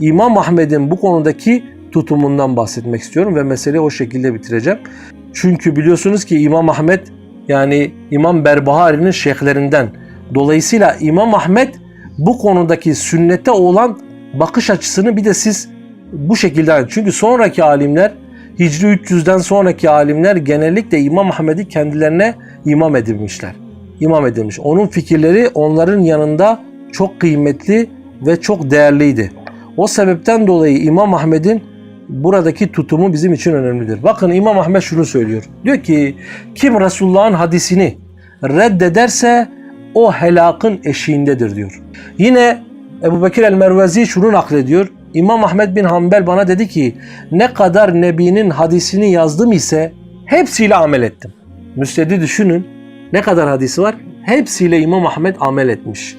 İmam Ahmed'in bu konudaki tutumundan bahsetmek istiyorum ve meseleyi o şekilde bitireceğim. Çünkü biliyorsunuz ki İmam Ahmed yani İmam Berbahari'nin şeyhlerinden. Dolayısıyla İmam Ahmed bu konudaki sünnete olan bakış açısını bir de siz bu şekilde çünkü sonraki alimler Hicri 300'den sonraki alimler genellikle İmam Ahmed'i kendilerine imam edilmişler. İmam edilmiş. Onun fikirleri onların yanında çok kıymetli ve çok değerliydi. O sebepten dolayı İmam Ahmed'in buradaki tutumu bizim için önemlidir. Bakın İmam Ahmed şunu söylüyor. Diyor ki kim Resulullah'ın hadisini reddederse o helakın eşiğindedir diyor. Yine Ebu Bekir el-Mervezi şunu naklediyor. İmam Ahmed bin Hanbel bana dedi ki ne kadar Nebi'nin hadisini yazdım ise hepsiyle amel ettim. Müstedi düşünün ne kadar hadisi var? Hepsiyle İmam Ahmed amel etmiş.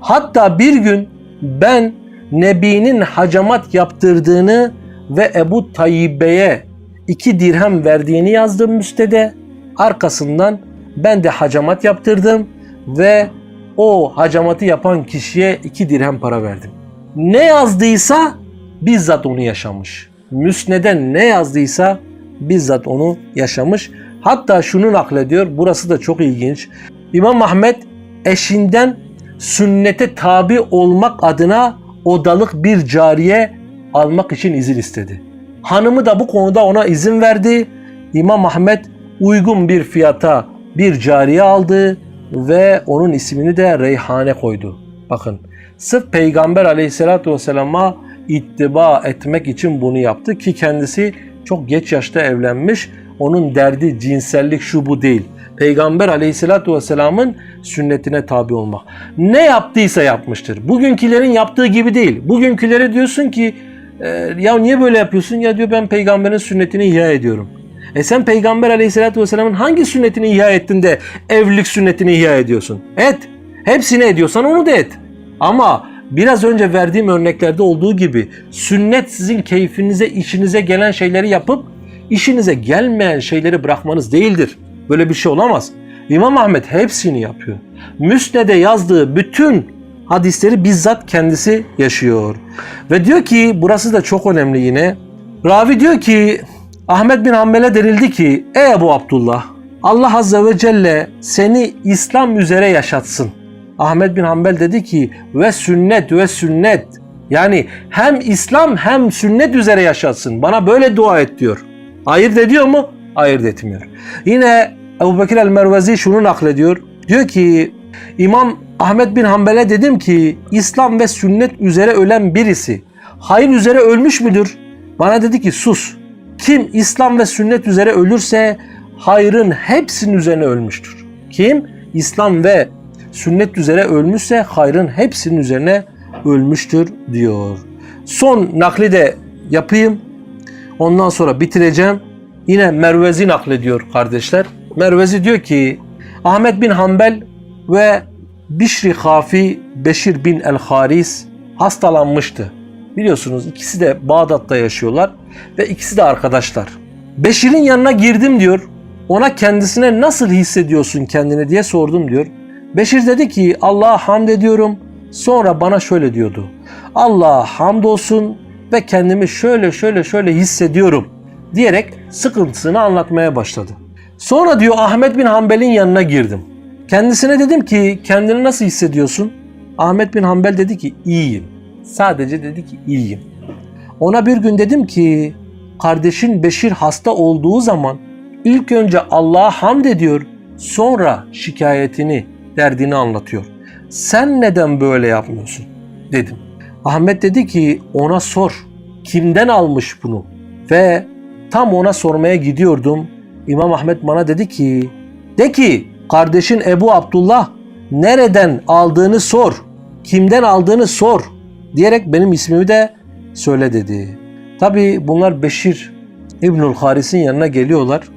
Hatta bir gün ben Nebi'nin hacamat yaptırdığını ve Ebu Tayyibe'ye iki dirhem verdiğini yazdım müstede. Arkasından ben de hacamat yaptırdım ve o hacamatı yapan kişiye iki dirhem para verdim. Ne yazdıysa bizzat onu yaşamış. Müsneden ne yazdıysa bizzat onu yaşamış. Hatta şunu naklediyor, burası da çok ilginç. İmam Ahmet eşinden sünnete tabi olmak adına odalık bir cariye almak için izin istedi. Hanımı da bu konuda ona izin verdi. İmam Ahmet uygun bir fiyata bir cariye aldı ve onun ismini de Reyhane koydu. Bakın sırf Peygamber aleyhissalatü vesselama ittiba etmek için bunu yaptı ki kendisi çok geç yaşta evlenmiş. Onun derdi cinsellik şu bu değil. Peygamber aleyhissalatü vesselamın sünnetine tabi olmak. Ne yaptıysa yapmıştır. Bugünkülerin yaptığı gibi değil. Bugünkülere diyorsun ki e, ya niye böyle yapıyorsun? Ya diyor ben peygamberin sünnetini ihya ediyorum. E sen peygamber aleyhissalatü vesselamın hangi sünnetini ihya ettin de evlilik sünnetini ihya ediyorsun? Et. Hepsini ediyorsan onu da et. Ama biraz önce verdiğim örneklerde olduğu gibi sünnet sizin keyfinize, işinize gelen şeyleri yapıp işinize gelmeyen şeyleri bırakmanız değildir. Böyle bir şey olamaz. İmam Ahmet hepsini yapıyor. Müsned'e yazdığı bütün hadisleri bizzat kendisi yaşıyor. Ve diyor ki burası da çok önemli yine. Ravi diyor ki Ahmet bin Hanbel'e denildi ki ey Ebu Abdullah Allah Azze ve Celle seni İslam üzere yaşatsın. Ahmet bin Hanbel dedi ki ve sünnet ve sünnet yani hem İslam hem sünnet üzere yaşatsın. Bana böyle dua et diyor. Ayırt ediyor mu? Ayırt etmiyor. Yine Ebu Bekir el-Mervezi şunu naklediyor. Diyor ki İmam Ahmet bin Hanbel'e dedim ki İslam ve sünnet üzere ölen birisi hayır üzere ölmüş müdür? Bana dedi ki sus. Kim İslam ve sünnet üzere ölürse hayrın hepsinin üzerine ölmüştür. Kim İslam ve sünnet üzere ölmüşse hayrın hepsinin üzerine ölmüştür diyor. Son nakli de yapayım. Ondan sonra bitireceğim. Yine Mervezi naklediyor kardeşler. Mervezi diyor ki Ahmet bin Hanbel ve Bişri Hafi Beşir bin el-Haris hastalanmıştı. Biliyorsunuz ikisi de Bağdat'ta yaşıyorlar ve ikisi de arkadaşlar. Beşir'in yanına girdim diyor. Ona kendisine nasıl hissediyorsun kendini diye sordum diyor. Beşir dedi ki Allah'a hamd ediyorum. Sonra bana şöyle diyordu. Allah'a hamdolsun ve kendimi şöyle şöyle şöyle hissediyorum diyerek sıkıntısını anlatmaya başladı. Sonra diyor Ahmet bin Hanbel'in yanına girdim. Kendisine dedim ki kendini nasıl hissediyorsun? Ahmet bin Hanbel dedi ki iyiyim. Sadece dedi ki iyiyim. Ona bir gün dedim ki kardeşin Beşir hasta olduğu zaman ilk önce Allah'a hamd ediyor sonra şikayetini derdini anlatıyor. Sen neden böyle yapmıyorsun? dedim. Ahmet dedi ki ona sor. Kimden almış bunu? Ve tam ona sormaya gidiyordum. İmam Ahmet bana dedi ki de ki kardeşin Ebu Abdullah nereden aldığını sor. Kimden aldığını sor diyerek benim ismimi de söyle dedi. Tabi bunlar Beşir İbnül Haris'in yanına geliyorlar.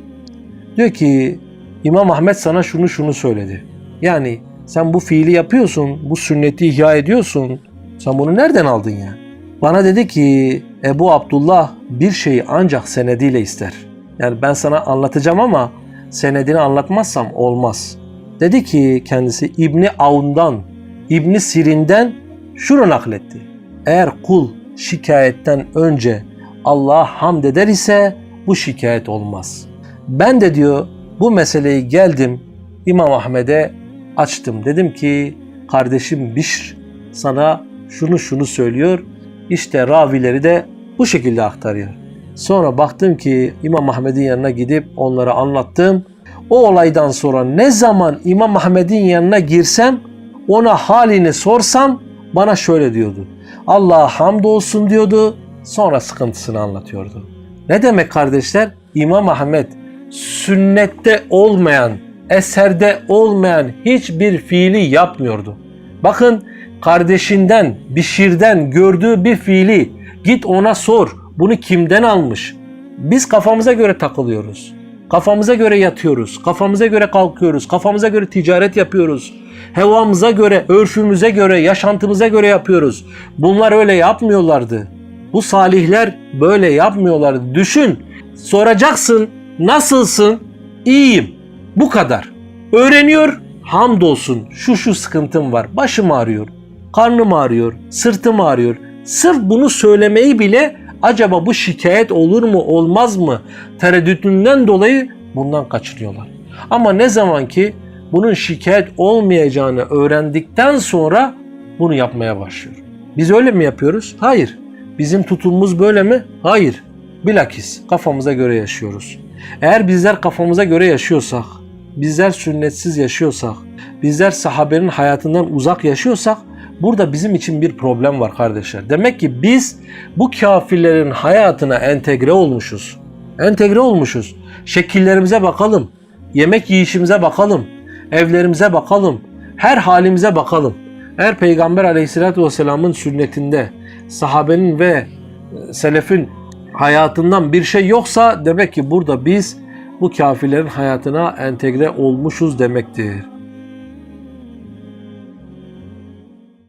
Diyor ki İmam Ahmet sana şunu şunu söyledi. Yani sen bu fiili yapıyorsun, bu sünneti ihya ediyorsun. Sen bunu nereden aldın ya? Bana dedi ki Ebu Abdullah bir şeyi ancak senediyle ister. Yani ben sana anlatacağım ama senedini anlatmazsam olmaz. Dedi ki kendisi İbni Avn'dan, İbni Sirin'den şunu nakletti. Eğer kul şikayetten önce Allah'a hamd eder ise bu şikayet olmaz. Ben de diyor bu meseleyi geldim İmam Ahmet'e açtım. Dedim ki kardeşim Bişr sana şunu şunu söylüyor. İşte ravileri de bu şekilde aktarıyor. Sonra baktım ki İmam Ahmet'in yanına gidip onlara anlattım. O olaydan sonra ne zaman İmam Ahmet'in yanına girsem ona halini sorsam bana şöyle diyordu. Allah'a hamdolsun diyordu. Sonra sıkıntısını anlatıyordu. Ne demek kardeşler? İmam Ahmet sünnette olmayan, eserde olmayan hiçbir fiili yapmıyordu. Bakın kardeşinden, Bişir'den gördüğü bir fiili git ona sor. Bunu kimden almış? Biz kafamıza göre takılıyoruz. Kafamıza göre yatıyoruz. Kafamıza göre kalkıyoruz. Kafamıza göre ticaret yapıyoruz. Hevamıza göre, örfümüze göre, yaşantımıza göre yapıyoruz. Bunlar öyle yapmıyorlardı. Bu salihler böyle yapmıyorlardı. Düşün. Soracaksın. Nasılsın? İyiyim. Bu kadar. Öğreniyor. Hamdolsun. Şu şu sıkıntım var. Başım ağrıyor. Karnım ağrıyor. Sırtım ağrıyor. Sırf bunu söylemeyi bile acaba bu şikayet olur mu olmaz mı tereddütünden dolayı bundan kaçırıyorlar. Ama ne zaman ki bunun şikayet olmayacağını öğrendikten sonra bunu yapmaya başlıyor. Biz öyle mi yapıyoruz? Hayır. Bizim tutumumuz böyle mi? Hayır. Bilakis kafamıza göre yaşıyoruz. Eğer bizler kafamıza göre yaşıyorsak, bizler sünnetsiz yaşıyorsak, bizler sahabenin hayatından uzak yaşıyorsak burada bizim için bir problem var kardeşler. Demek ki biz bu kafirlerin hayatına entegre olmuşuz. Entegre olmuşuz. Şekillerimize bakalım. Yemek yiyişimize bakalım. Evlerimize bakalım. Her halimize bakalım. Eğer Peygamber aleyhissalatü vesselamın sünnetinde sahabenin ve e, selefin hayatından bir şey yoksa demek ki burada biz bu kafirlerin hayatına entegre olmuşuz demektir.